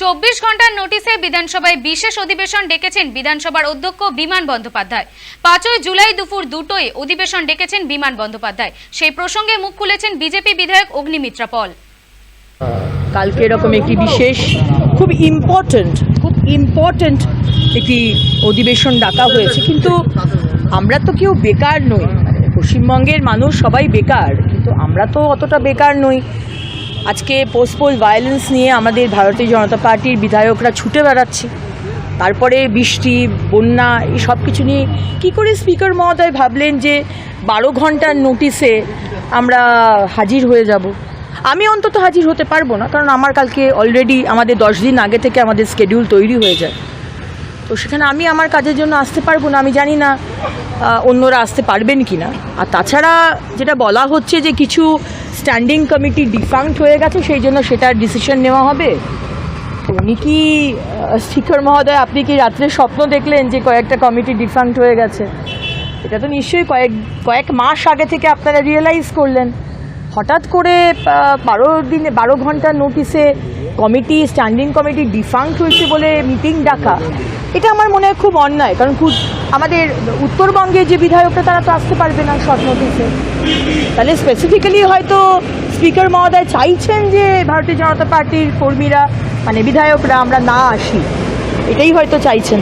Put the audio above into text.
চব্বিশ ঘণ্টার নোটিশে বিধানসভায় বিশেষ অধিবেশন ডেকেছেন বিধানসভার অধ্যক্ষ বিমান বন্দ্যোপাধ্যায়। পাঁচই জুলাই দুপুর দুটোয় অধিবেশন ডেকেছেন বিমান বন্দ্যোপাধ্যায়। সেই প্রসঙ্গে মুখ খুলেছেন বিজেপি বিধায়ক অগ্নিমিত্রা পল। কালকে এরকম একটি বিশেষ, খুব ইম্পর্ট্যান্ট খুব ইম্পর্ট্যান্ট একটি অধিবেশন ডাকা হয়েছে। কিন্তু আমরা তো কেউ বেকার নই। মানে পশ্চিমবঙ্গের মানুষ সবাই বেকার, কিন্তু আমরা তো অতটা বেকার নই। আজকে পোস্টপোল ভায়োলেন্স নিয়ে আমাদের ভারতীয় জনতা পার্টির বিধায়করা ছুটে বেড়াচ্ছে। তারপরে বৃষ্টি, বন্যা, এই সব কিছু নিয়ে কী করে স্পিকার মহোদয় ভাবলেন যে বারো ঘণ্টার নোটিসে আমরা হাজির হয়ে যাব? আমি অন্তত হাজির হতে পারব না, কারণ আমার কালকে অলরেডি আমাদের দশ দিন আগে থেকে আমাদের স্কেডিউল তৈরি হয়ে যায়। তো সেখানে আমি আমার কাজের জন্য আসতে পারব না, আমি জানি না অন্যরা আসতে পারবেন কি না আর তাছাড়া যেটা বলা হচ্ছে যে কিছু স্ট্যান্ডিং কমিটি ডিফাঙ্ক্ট হয়ে গেছে, সেই জন্য সেটার ডিসিশন নেওয়া হবে। উনি কি স্পিকার মহোদয়, আপনি কি রাত্রে স্বপ্ন দেখলেন যে কয়েকটা কমিটি ডিফাঙ্ক্ট হয়ে গেছে? এটা তো নিশ্চয়ই কয়েক কয়েক মাস আগে থেকে আপনারা রিয়েলাইজ করলেন। হঠাৎ করে বারো দিনে, বারো ঘণ্টার নোটিসে কমিটি স্ট্যান্ডিং কমিটি ডিফাঙ্ক হয়েছে বলে মিটিং ডাকা, এটা আমার মনে হয় খুব অন্যায়, কারণ খুব আমাদের উত্তরবঙ্গে যে বিধায়করা তারা তো আসতে পারবে না শর্ট নোটিসে তাহলে স্পেসিফিক্যালি হয়তো স্পিকার মহোদয় চাইছেন যে ভারতীয় জনতা পার্টির কর্মীরা মানে বিধায়করা আমরা না আসি, এটাই হয়তো চাইছেন।